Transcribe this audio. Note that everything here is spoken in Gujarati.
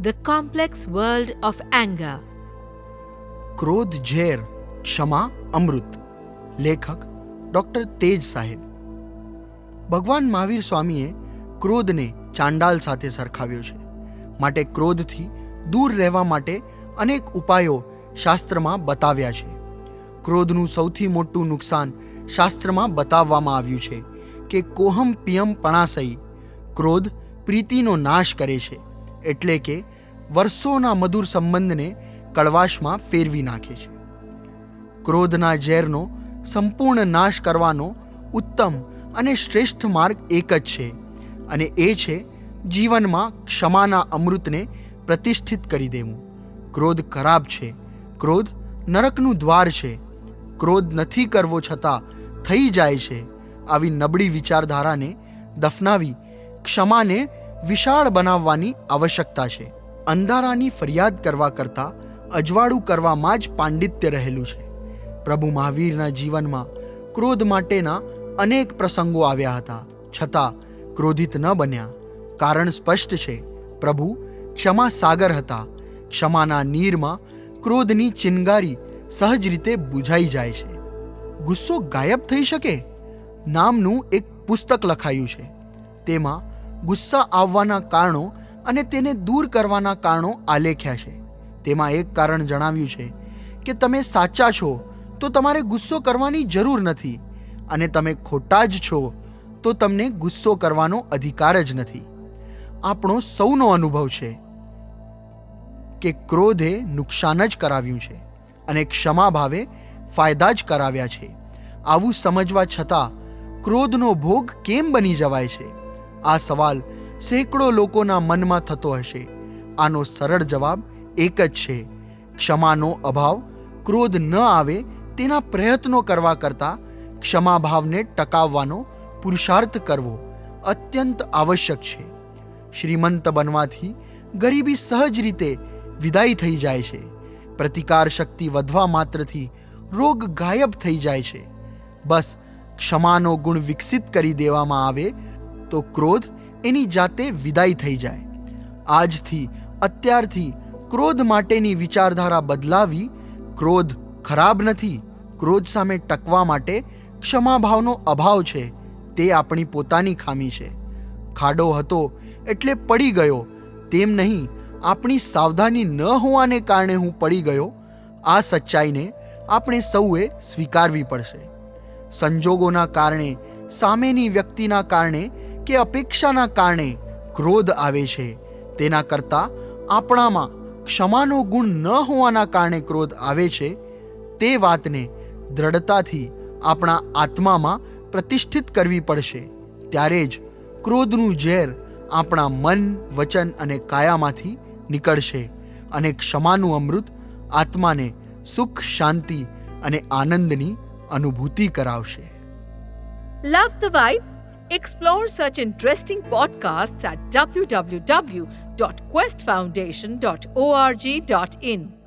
The complex world of anger ક્રોધ ઝેર ક્ષમા અમૃત લેખક ડૉક્ટર તેજ સાહેબ ભગવાન મહાવીર સ્વામીએ ક્રોધને ચાંડાલ સાથે સરખાવ્યો છે. માટે ક્રોધથી દૂર રહેવા માટે અનેક ઉપાયો શાસ્ત્રમાં બતાવ્યા છે. ક્રોધનું સૌથી મોટું નુકસાન શાસ્ત્રમાં બતાવવામાં આવ્યું છે કે કોહમ પિયમ પણાસઈ ક્રોધ પ્રીતિનો નાશ કરે છે. એટલે કે વર્ષોના મધુર સંબંધને કડવાશમાં ફેરવી નાખે છે. ક્રોધના ઝેરનો સંપૂર્ણ નાશ કરવાનો ઉત્તમ અને શ્રેષ્ઠ માર્ગ એક જ છે અને એ છે જીવનમાં ક્ષમાના અમૃતને પ્રતિષ્ઠિત કરી દેવું. ક્રોધ ખરાબ છે. ક્રોધ નરકનું દ્વાર છે. ક્રોધ નથી કરવો છતાં થઈ જાય છે. આવી નબળી વિચારધારાને દફનાવી ક્ષમાને વિશાળ બનાવવાની આવશ્યકતા છે. અંધારાની ફરિયાદ કરવા કરતાં અજવાળું કરવામાં જ પાંડિત્ય રહેલું છે. પ્રભુ મહાવીરના જીવનમાં ક્રોધ માટેના અનેક પ્રસંગો આવ્યા હતા. છતાં ક્રોધિત ન બન્યા. કારણ સ્પષ્ટ છે, પ્રભુ ક્ષમા સાગર હતા. ક્ષમાના નીરમાં ક્રોધની ચિનગારી સહજ રીતે બુઝાઈ જાય છે. ગુસ્સો ગાયબ થઈ શકે? નામનું એક પુસ્તક લખાયું છે. તેમાં ગુસ્સા આવવાના કારણો અને તેને દૂર કરવાના કારણો આલેખ્યા છે. તેમાં એક કારણ જણાવ્યું છે કે તમે સાચા છો, તો તમારે ગુસ્સો કરવાની જરૂર નથી અને તમે ખોટા જ છો, તો તમને ગુસ્સો કરવાનો અધિકાર જ નથી. આપણો સૌનો અનુભવ છે કે ક્રોધે નુકસાન જ કરાવ્યું છે અને ક્ષમા ભાવે ફાયદા જ કરાવ્યા છે. આવું સમજવા છતાં ક્રોધનો ભોગ કેમ બની જવાય છે? આ સવાલ સેંકડો લોકોના મનમાં થતો હશે. આનો સરળ જવાબ એક જ છે. ક્ષમાનો અભાવ ક્રોધ ન આવે તેના પ્રયત્નો કરવા કરતાં ક્ષમાભાવને ટકાવવાનો પુરુષાર્થ કરવો અત્યંત આવશ્યક છે. શ્રીમંત બનવાથી ગરીબી સહજ રીતે વિદાય થઈ જાય છે. પ્રતિકાર શક્તિ વધવા માત્રથી રોગ ગાયબ થઈ જાય છે. બસ ક્ષમાનો ગુણ વિકસિત કરી દેવામાં આવે તો ક્રોધ એની જાતે વિદાય થઈ જાય. આજથી, અત્યારથી ક્રોધ માટેની વિચારધારા બદલાવી, ક્રોધ ખરાબ નથી, ક્રોધ સામે ટકવા માટે ક્ષમાભાવનો અભાવ છે, તે આપણી પોતાની ખામી છે. ખાડો હતો એટલે પડી ગયો, તેમ નહીં, આપણી સાવધાની ન હોવાને કારણે હું પડી ગયો, આ સચ્ચાઈને આપણે સૌએ સ્વીકારવી પડશે. સંજોગોના કારણે, સામેની વ્યક્તિના કારણે કે અપેક્ષાના કારણે ક્રોધ આવે છે. તેના કરતાં આપણામાં ક્ષમાનો ગુણ ન હોવાના કારણે ક્રોધ આવે છે. તે વાતને દ્રઢતાથી આપણા આત્મામાં પ્રતિષ્ઠિત કરવી પડશે. ત્યારે જ ક્રોધનું ઝેર આપણા મન, વચન અને કાયામાંથી નીકળશે અને ક્ષમાનું અમૃત આત્માને સુખ, શાંતિ અને આનંદની અનુભૂતિ કરાવશે. Love the vibe? Explore such interesting podcasts at www.questfoundation.org.in.